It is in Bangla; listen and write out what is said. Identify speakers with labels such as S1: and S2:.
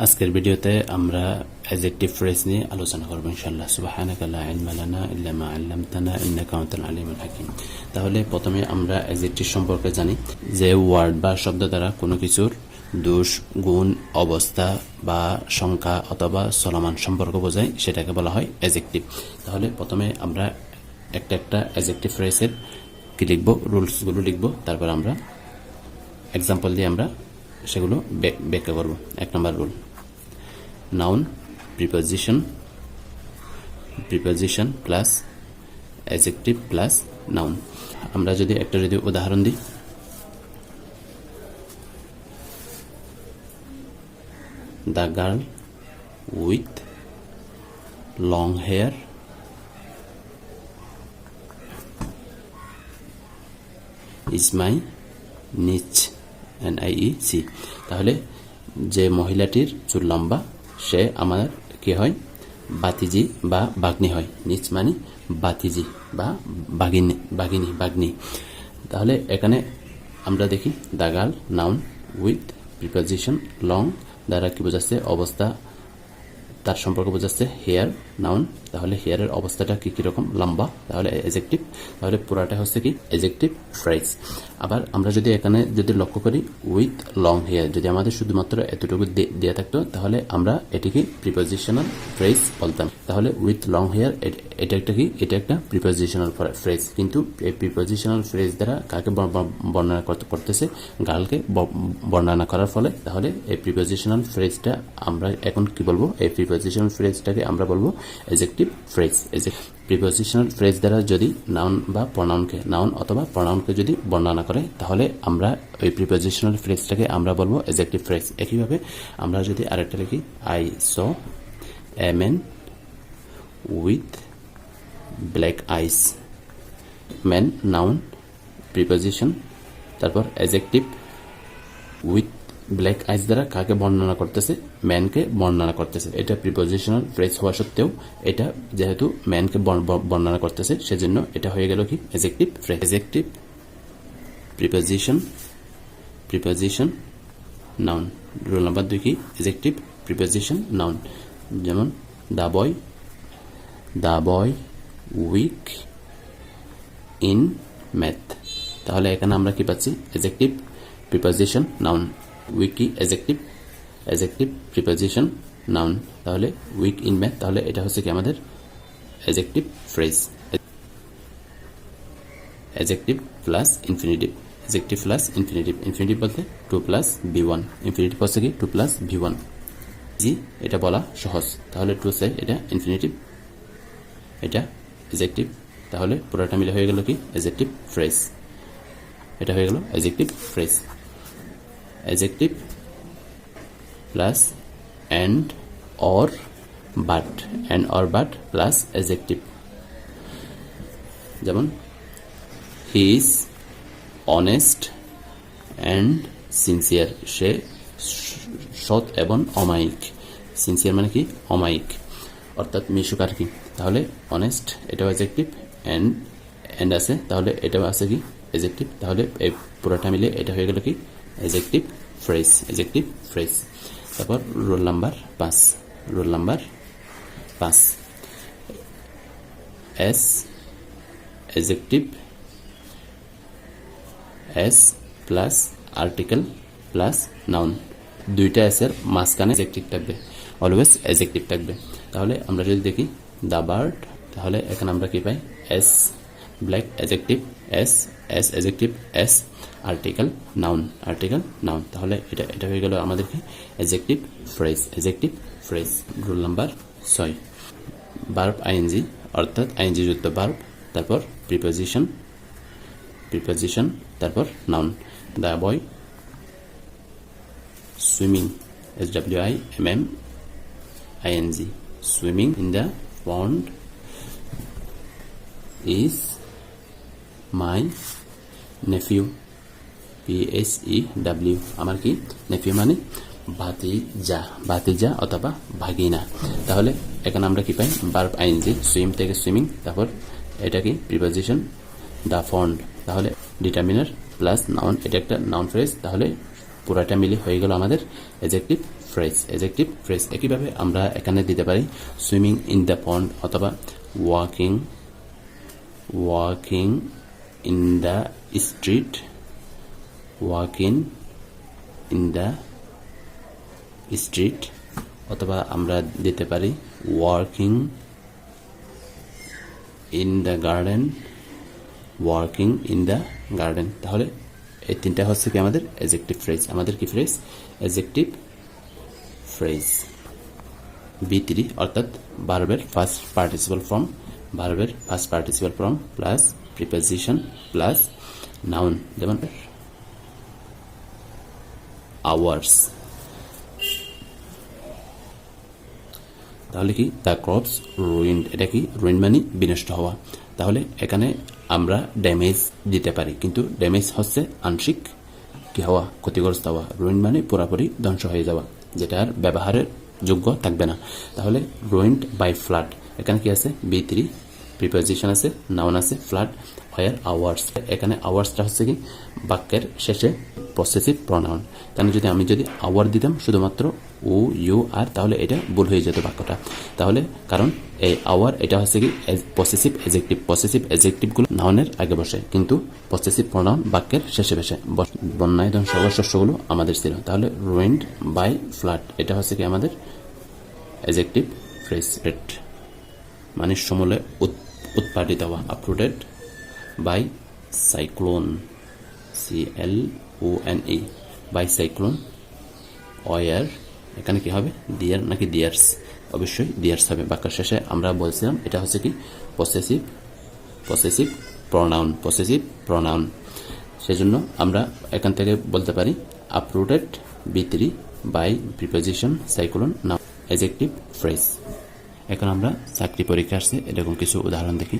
S1: আজকের ভিডিওতে আমরা অ্যাজেক্টিভ ফ্রেজ নিয়ে আলোচনা করব ইনশাআল্লাহ। সুবহানাকা লা ইলমা লানা 'আল্লামতানা ইন্নাকা আলিমুল হাকিম। তাহলে প্রথমে আমরা অ্যাজেক্টিভ সম্পর্কে জানি যে ওয়ার্ড বা শব্দ দ্বারা কোনো কিছুর দোষ, গুণ, অবস্থা বা সংখ্যা অথবা চলমান সম্পর্ক বোঝায়, সেটাকে বলা হয় অ্যাজেক্টিভ তাহলে প্রথমে আমরা একটা একটা অ্যাজেক্টিভ ফ্রেজের কি লিখব রুলসগুলো লিখব, তারপর আমরা এক্সাম্পল দিয়ে আমরা সেগুলো ব্যাখ্যা করব। এক নম্বর rule noun preposition preposition plus adjective plus noun আমরা যদি একটা যদি উদাহরণ দিই। The girl with long hair is my niece N I E C তাহলে যে মহিলাটির চুল লম্বা, সে আমার কি হয়? বাতিজি বা বাগ্নি হয়। নিচ মানে বাতিজি বা বাগিনী বাগিনী, বাগ্নি। তাহলে এখানে আমরা দেখি দাগাল, নাউন, উইথ, প্রিপোজিশন, লং, দ্বারা কি বোঝাচ্ছে? অবস্থা, তার সম্পর্ক বোঝাচ্ছে হেয়ার নাউন, তাহলে হেয়ারের অবস্থাটা কি কীরকম? লম্বা, তাহলে এজেক্টিভ তাহলে পুরাটা হচ্ছে কি? এজেক্টিভ ফ্রেজ আবার আমরা যদি এখানে যদি লক্ষ্য করি উইথ লং হেয়ার যদি আমাদের শুধুমাত্র এতটুকু দে- দেয়া থাকতো, তাহলে আমরা এটিকে প্রিপোজিশনাল ফ্রেজ বলতাম। তাহলে উইথ লং হেয়ার এটা একটা কি? এটা একটা প্রিপোজিশনাল ফ্রেজ কিন্তু এই প্রিপোজিশনাল ফ্রেজ দ্বারা কাকে বর্ণনা করতে- করতেছে? গার্লকে বর্ণনা করার ফলে, তাহলে এই প্রিপোজিশনাল ফ্রেজটা আমরা এখন কি বলব? এই প্রিপোজিশনাল ফ্রেজটাকে আমরা বলব এজেক্টিভ ফ্রেজ প্রিপোজিশনাল ফ্রেজ দ্বারা যদি নাউন বা প্রনাউনকে নাউন অথবা প্রনাউনকে যদি বর্ণনা করে, তাহলে আমরা ওই প্রিপোজিশনাল ফ্রেজটাকে আমরা বলব এজেক্টিভ ফ্রেজ একইভাবে আমরা যদি আরেকটা লিখি I saw a man with black eyes man noun preposition তারপর এজেক্টিভ উইথ ব্ল্যাক আইস দ্বারা কাকে বর্ণনা করতেছে? ম্যানকে বর্ণনা করতেছে। এটা প্রিপোজিশনাল ফ্রেজ হওয়া সত্ত্বেও এটা যেহেতু ম্যানকে বর্ণনা করতেছে, সেজন্য এটা হয়ে গেল কি? Adjective phrase adjective preposition preposition noun rule number দুই কি? এজেক্টিভ প্রিপোজিশন নাউন যেমন, the boy the boy weak in math. তাহলে এখানে আমরা কি পাচ্ছি? এজেক্টিভ প্রিপোজিশন নাউন উইকি এজেক্টিভ এজেক্টিভ প্রিপোজিশন নাউন তাহলে উইক ইন ম্যাথ তাহলে এটা হচ্ছে কি আমাদের adjective phrase adjective plus infinitive adjective plus infinitive infinitive বলতে to plus B one infinitive হচ্ছে কি টু প্লাস ভি ওয়ান জি এটা বলা সহজ, তাহলে টু সাই এটা ইনফিনিটিভ এটা এজেক্টিভ তাহলে পুরোটা মিলে হয়ে গেল কি এজেক্টিভ ফ্রেজ এটা হয়ে গেল adjective phrase adjective plus and or but and or but plus adjective যেমন he is honest and sincere সে সৎ এবং অমায়িক। সিনসিয়ার মানে কি? অমায়িক। অর্থাৎ মিশুক আর কি। তাহলে অনেস্ট এটাও এজেক্টিভ অ্যান্ড অ্যান্ড আছে। তাহলে এটাও আছে কি? এজেক্টিভ তাহলে এই পুরোটা মিলে এটা হয়ে গেল কি? এজেক্টিভ ফ্রেজ এজেক্টিভ ফ্রেজ তারপর রোল নাম্বার পাঁচ রোল নাম্বার পাঁচ as adjective as plus article plus noun দুইটা এসের মাঝখানে এজেক্টিভ থাকবে। অলওয়েজ এজেক্টিভ থাকবে। তাহলে আমরা যদি দেখি দ্য বার্ড তাহলে এখানে আমরা কি পাই? As black adjective as as adjective as article noun article noun তাহলে এটা এটা হয়ে গেল আমাদেরকে adjective phrase adjective phrase rule number ছয়। বার্ব আইএনজি অর্থাৎ আইএনজি যুক্ত বার্ব তারপর প্রিপোজিশন প্রিপোজিশন তারপর noun the boy swimming S W I M M I N G swimming in the pond is my nephew P S E W আমার কি? নেফিউ মানে ভাতিজা ভাতিজা অথবা ভাগিনা। তাহলে এখানে আমরা কি পাই? বার্ব আইনজি সুইম থেকে সুইমিং তারপর এটা কি প্রিপোজিশন দ্য ফন্ড তাহলে ডিটারমিনার প্লাস নাউন এটা একটা নাউন ফ্রেজ তাহলে পুরাটা মিলে হয়ে গেল আমাদের এজেক্টিভ ফ্রেজ এজেক্টিভ ফ্রেজ একইভাবে আমরা এখানে দিতে পারি সুইমিং ইন দ্য পন্ড অথবা walking walking in the street walking in the street অথবা আমরা দিতে পারি working in the garden working in the garden তাহলে এই তিনটা হচ্ছে কি আমাদের এজেক্টিভ ফ্রেজ আমাদের কি phrase adjective phrase B three অর্থাৎ ভার্বের ফার্স্ট পার্টিসিপাল ফর্ম ভার্বের first participle form plus preposition plus noun যেমন আওয়ার্স তাহলে কি? দ্য ক্রপস রুইন্ড এটা কি? রুইন্ড মানে বিনষ্ট হওয়া। তাহলে এখানে আমরা ড্যামেজ দিতে পারি, কিন্তু ড্যামেজ হচ্ছে আংশিক কি হওয়া? ক্ষতিগ্রস্ত হওয়া। রুইন্ড মানে পুরোপুরি ধ্বংস হয়ে যাওয়া, যেটা আর ব্যবহারের যোগ্য থাকবে না। তাহলে রুইন্ড বাই ফ্লাড এখানে কি আছে? বি থ্রি প্রিপোজিশন আছে নাউন আছে ফ্লাড হোয়ার আওয়ার্স এখানে আওয়ার্সটা হচ্ছে কি? বাক্যের শেষে পসেসিভ প্রনাউন তাহলে যদি আমি যদি আওয়ার দিতাম, শুধুমাত্র ও, ইউ, আর, তাহলে এটা ভুল হয়ে যেত বাক্যটা। তাহলে কারণ এই আওয়ার এটা হচ্ছে কি? পসেসিভ এজেক্টিভ পসেসিভ এজেক্টিভগুলো নাউনের আগে বসে, কিন্তু পসেসিভ প্রনাউন বাক্যের শেষে বসে। বন্যায় হওয়ার শস্যগুলো আমাদের ছিল। তাহলে রুইন্ড বাই ফ্লাড এটা হচ্ছে কি আমাদের এজেক্টিভ ফ্রেজ রেট মানে সমূলে উৎপাদিত হওয়া up to date by cyclone C L O N E by cyclone wire এখানে কি হবে? দিয়ার নাকি দিয়ার্স অবশ্যই দিয়ার্স হবে। বাক্যের শেষে আমরা বলছিলাম, এটা হচ্ছে কি? Possessive possessive pronoun possessive pronoun সেজন্য আমরা এখান থেকে বলতে পারি uprooted B by preposition cyclone noun adjective phrase এখন আমরা চাকরি পরীক্ষা আসছে। এরকম কিছু উদাহরণ দেখি।